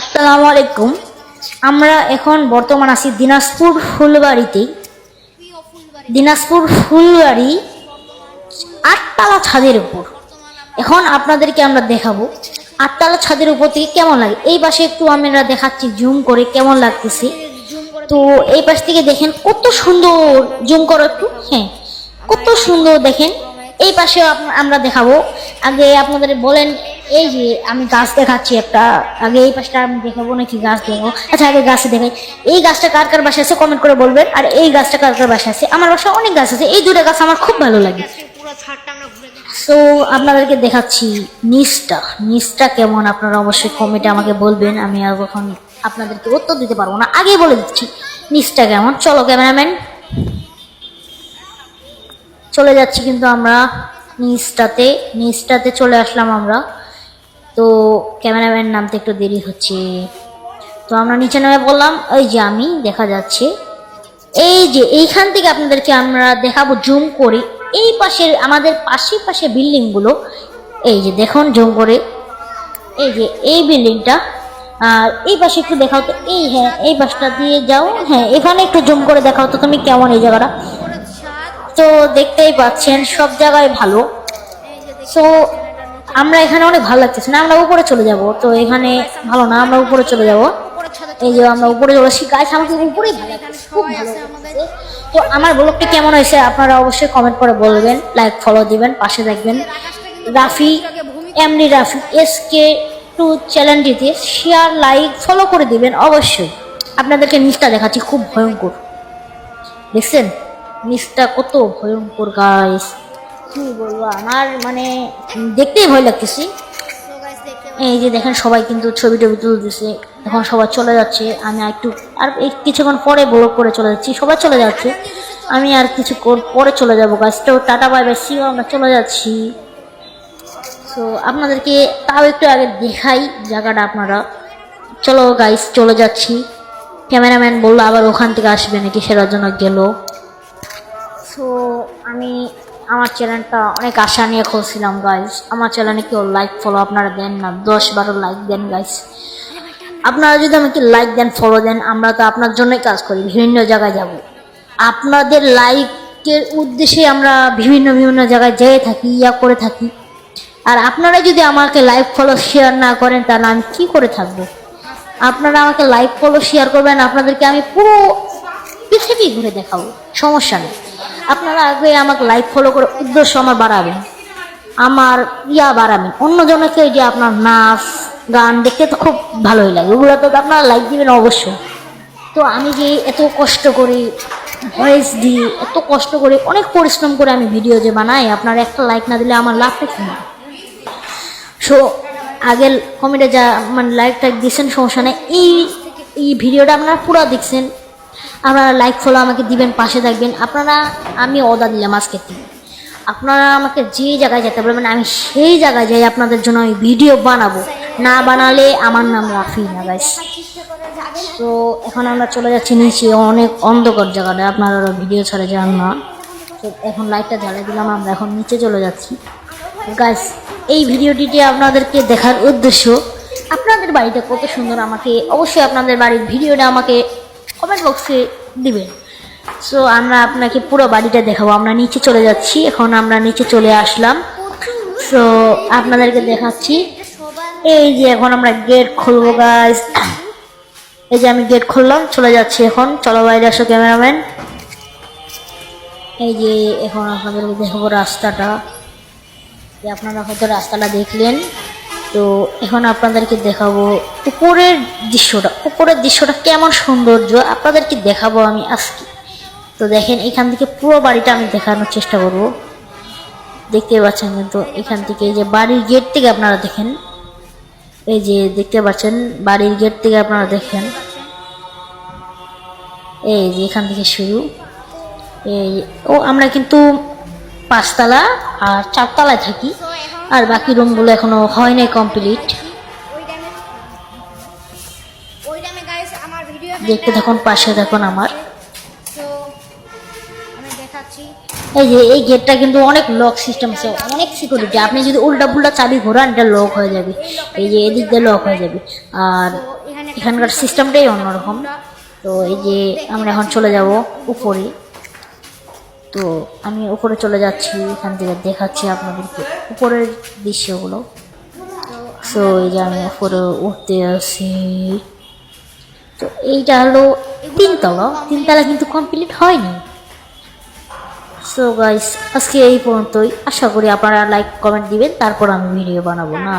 আসসালামু আলাইকুম। আমরা এখন বর্তমান আছি দিনাজপুর ফুলবাড়িতে। দিনাজপুর ফুলবাড়ি আটতলা ছাদের উপর। এখন আপনাদেরকে আমরা দেখাবো আটতলা ছাদের উপর থেকে কেমন লাগে। এই পাশে একটু আমরা দেখাচ্ছি জুম করে কেমন লাগতেছে। তো এই পাশ থেকে দেখেন কত সুন্দর জুম করো একটু। হ্যাঁ কত সুন্দর দেখেন। এই পাশে আমরা দেখাবো। আগে আপনাদের বলেন এই যে আমি গাছ দেখাচ্ছি একটা। আগে এই পাশটা আমি দেখাবো নাকি গাছ দেখব? আচ্ছা আগে গাছে দেখাই। এই গাছটা কার কার বাসা আছে কমেন্ট করে বলবেন। আর এই গাছটা কার কার বাসা আছে? আমার বাসায় অনেক গাছ আছে। এই দুটো গাছ আমার খুব ভালো লাগে। সো আপনাদেরকে দেখাচ্ছি নিচটা। নিচটা কেমন? আপনারা অবশ্যই কমেন্টে আমাকে বলবেন। আমি আর কখন আপনাদেরকে উত্তর দিতে পারব না। আগেই বলে দিচ্ছি, নিচটা কেমন? চলো ক্যামেরাম্যান। চলে যাচ্ছি কিন্তু আমরা নিচটাতে। নিচটাতে চলে আসলাম আমরা। তো ক্যামেরাম্যান নামতে একটু দেরি হচ্ছে। তো আমরা নিচে নেমে বললাম ওই যে আমি দেখা যাচ্ছে। এই যে এইখান থেকে আপনাদেরকে আমরা দেখাবো জুম করে। এই পাশের আমাদের পাশে পাশে বিল্ডিংগুলো এই যে দেখুন জুম করে। এই যে এই বিল্ডিংটা আর এই পাশে একটু দেখাও তো। এই হ্যাঁ এই পাশটা দিয়ে যাও। হ্যাঁ এখানে একটু জুম করে দেখাও তো তুমি কেমন এই জায়গাটা। তো দেখতেই পাচ্ছেন সব জায়গায় ভালো। সো আমরা এখানে অনেক ভালো লাগতেছে। না, আমরা উপরে চলে যাব। তো এখানে ভালো না, আমরা উপরে চলে যাব। এই যে আমরা উপরে চলে আসি। গাছ আমাকে উপরেই ভালো লাগতেছে খুব ভালো আমাদের তো আমার ব্লগটা কেমন হয়েছে আপনারা অবশ্যই কমেন্ট করে বলবেন লাইক ফলো দিবেন, পাশে কিন্তু রাফি এমনি রাফি এস কে টু চ্যানেলটিতে শেয়ার লাইক ফলো করে দিবেন অবশ্যই। আপনাদেরকে নিচটা দেখাচ্ছি, খুব ভয়ঙ্কর। দেখছেন? নিচটা কত ভয়ঙ্কর গাইস কি বলব? আমার মানে দেখতেই ভয় লাগতেছে। এই যে দেখেন, সবাই কিন্তু ছবি টবি তুলতেছে। এখন সবাই চলে যাচ্ছে। আমি একটু আর কিছুক্ষণ পরে ব্লগ করে চলে যাচ্ছি। সবাই চলে যাচ্ছে। আমি আর কিছু পরে চলে যাব গাছটাও টাটা বাই বাই সিও আমরা চলে যাচ্ছি। তো আপনাদেরকে তাও একটু আগে দেখাই জায়গাটা আপনারা। চলো গাইস চলে যাচ্ছি। ক্যামেরাম্যান বলল আবার ওখান থেকে আসবে নাকি, সেটার জন্য গেল। সো আমি আমার চ্যানেলটা অনেক আশা নিয়ে খুলছিলাম গাইস আমার চ্যানেলে কেউ লাইক ফলো আপনারা দেন না। দশ বারো লাইক দেন গাইস আপনারা যদি আমাকে লাইক দেন ফলো দেন, আমরা তো আপনার জন্যই কাজ করি, বিভিন্ন জায়গায় যাব। আপনাদের লাইকের উদ্দেশ্যে আমরা বিভিন্ন বিভিন্ন জায়গায় যেয়ে থাকি, ইয়া করে থাকি। আর আপনারা যদি আমাকে লাইক ফলো শেয়ার না করেন, তাহলে আমি কী করে থাকব? আপনারা আমাকে লাইক ফলো শেয়ার করবেন, আপনাদেরকে আমি পুরো পৃথিবী ঘুরে দেখাবো। সমস্যা নেই। আপনারা আগে আমাকে লাইক ফলো করে উদ্দেশ্য আমার বাড়াবেন। আমার ইয়া বাড়াবেন। অন্যজনকে যে আপনার নাচ, গান দেখতে তো খুব ভালোই লাগে। ওগুলো তো আপনারা লাইক দিবেন অবশ্যই। তো আমি যে এত কষ্ট করি ভয়েস দিই এত কষ্ট করে অনেক পরিশ্রম করে আমি ভিডিও যে বানাই, আপনার একটা লাইক না দিলে আমার লাভটা কি? না সো আগের কমেন্টে যা মানে লাইক টাইক দিয়েছেন, সমস্যা নেই। এই এই ভিডিওটা আপনারা পুরো দেখছেন। আপনারা লাইক ফলো আমাকে দিবেন, পাশে থাকবেন। আপনারা, আমি অর্ডার দিলাম আজকে থেকে আপনারা আমাকে যে জায়গায় যেতে বলবেন, আমি সেই জায়গায় যাই আপনাদের জন্য আমি ভিডিও বানাবো। না বানালে আমার নাম রাফি না গাইস তো এখন আমরা চলে যাচ্ছি নিচে। অনেক অন্ধকার জায়গাটা। আপনারা ভিডিও ছাড়ে যান না। তো এখন লাইটটা জ্বালিয়ে দিলাম আমরা। এখন নিচে চলে যাচ্ছি। গাইস এই ভিডিওটিতে আপনাদেরকে দেখার উদ্দেশ্য, আপনাদের বাড়িটা কত সুন্দর আমাকে, অবশ্যই আপনাদের বাড়ির ভিডিওটা আমাকে কমেন্ট বক্সে দিবেন। সো আমরা আপনাকে পুরো বাড়িটা দেখাবো। আমরা নিচে চলে যাচ্ছি। এখন আমরা নিচে চলে আসলাম। সো আপনাদেরকে দেখাচ্ছি। এই যে এখন আমরা গেট খুলবো গাইস এই যে আমি গেট খুললাম, চলে যাচ্ছি এখন। চলো বাইরে আসো ক্যামেরাম্যান এই যে এখন আপনাদেরকে দেখাবো রাস্তাটা। আপনারা হয়তো রাস্তাটা দেখলেন। তো এখন আপনাদেরকে দেখাবো উপরের দৃশ্যটা। উপরের দৃশ্যটা কেমন সৌন্দর্য আপনাদেরকে দেখাবো আমি আজকে। তো দেখেন, এখান থেকে পুরো বাড়িটা আমি দেখানোর চেষ্টা করব। দেখতে পাচ্ছেন কিন্তু এখান থেকে এই যে বাড়ির গেট থেকে আপনারা দেখেন। এই যে দেখতে পাচ্ছেন, বাড়ির গেট থেকে আপনারা দেখেন। এই যে এখান থেকে শুরু। এই, ও আমরা কিন্তু পাঁচতলা আর চারতলায় থাকি। আর বাকি রুমগুলো এখনও হয় নাই কমপ্লিট। দেখতে থাকুন পাশে থাকুন আমার। এই যে এই গেটটা কিন্তু অনেক লক সিস্টেম আছে অনেক সিকিউরিটি আপনি যদি উল্টা পুল্টা চাবি ঘোরান এটা লক হয়ে যাবে। এই যে এদিক দিয়ে লক হয়ে যাবে। আর এখানকার সিস্টেমটাই অন্যরকম। তো এই যে আমরা এখন চলে যাব উপরে। তো আমি উপরে চলে যাচ্ছি, এখান থেকে দেখাচ্ছি আপনাদেরকে উপরের দৃশ্যগুলো। সো এই যে আমি উপরে উঠতে আসি তো এইটা হলো তিনতলা। তিনতলা কিন্তু কমপ্লিট হয়নি। সো গাইস আজকে এই পর্যন্তই। আশা করি আপনারা লাইক কমেন্ট দিবেন, তারপর আমি ভিডিও বানাবো। না